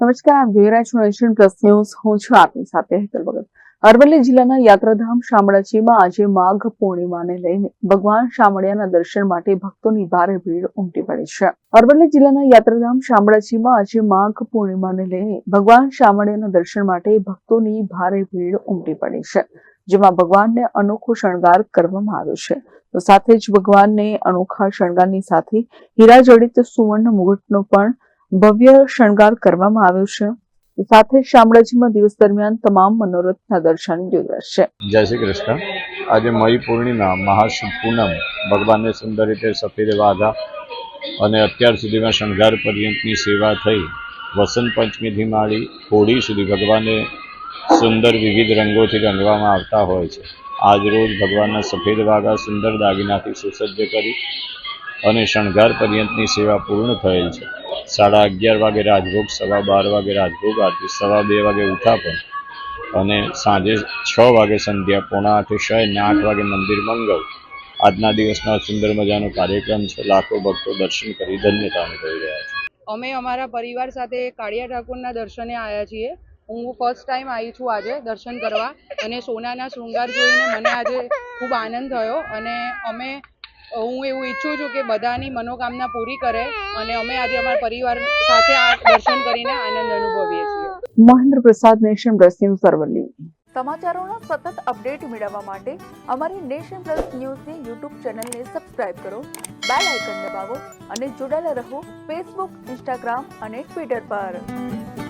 નમસ્કાર, આપ જોઈ રહ્યા છો નેશન પ્લસ ન્યૂઝ. હું છું આપની સાથે હેતલ ભગત. અરવલ્લી જિલ્લાના યાત્રાધામ શામળાજીમાં આજે માઘ પૂર્ણિમાને લઈને ભગવાન શામળિયાના દર્શન માટે ભક્તોની ભારે ભીડ ઉમટી પડી છે. અરવલ્લી જિલ્લાના યાત્રાધામ શામળાજીમાં આજે માઘ પૂર્ણિમાને લઈને ભગવાન શામળિયાના દર્શન માટે ભક્તોની ભારે ભીડ ઉમટી પડી છે, જેમાં ભગવાનને અનોખો શણગાર કરવામાં આવ્યો છે. તો સાથે જ ભગવાનને અનોખા શણગારની સાથે હીરા જડિત સુવર્ણ મુગટનો પણ ભવ્ય શણગાર કરવામાં આવ્યો છે. સાથે શામળાજીમાં દિવસ દરમિયાન તમામ મનોરથના દર્શન યોજાશે જય શ્રી કૃષ્ણ. આજે મહી પૂર્ણિમા, મહાશિવ પૂનમ, ભગવાનને સુંદર રીતે સફેદ વાઘા અને અત્યાર સુધીમાં શણગાર પર્યંતની સેવા થઈ. વસંત પંચમીથી માળી હોળી સુધી ભગવાનને સુંદર વિવિધ રંગોથી રંગવામાં આવતા હોય છે. આજ રોજ ભગવાનના સફેદ વાઘા સુંદર દાગીનાથી સુસજ્જ કરી અને શણગાર પર્યંતની સેવા પૂર્ણ થયેલ છે. સાડા અગિયાર વાગે રાજભોગ, સવા બાર વાગે રાજભોગ આરતી સવા બે વાગે ઉઠાપણ અને સાંજે છ વાગે સંધ્યા પોણા આઠે શયન ને આઠ વાગે મંદિર મંગળ આજના દિવસનો સુંદર મજાનો કાર્યક્રમ છે. લાખો ભક્તો દર્શન કરી ધન્યતા અનુભવી રહ્યા છે. અમે અમારા પરિવાર સાથે કાળિયા ઠાકોરના દર્શને આવ્યા છીએ. હું ફર્સ્ટ ટાઈમ આવી છું આજે દર્શન કરવા અને સોનાના શૃંગાર જોઈને મને આજે ખૂબ આનંદ થયો અને અમે હું એવું ઈચ્છું છું કે બધાની મનોકામના પૂરી કરે અને અમે આજે અમારા પરિવાર સાથે આ દર્શન કરીને આનંદ અનુભવીએ છીએ. મહેન્દ્ર પ્રસાદ નેશન પ્લસ ન્યૂઝ અરવલ્લી. સમાચારોના સતત અપડેટ મેળવવા માટે અમારી નેશન પ્લસ ન્યૂઝની યુટ્યુબ ચેનલને સબસ્ક્રાઇબ કરો બેલ આઇકન દબાવો અને જોડાયેલા રહો ફેસબુક ઇન્સ્ટાગ્રામ અને ટ્વિટર પર.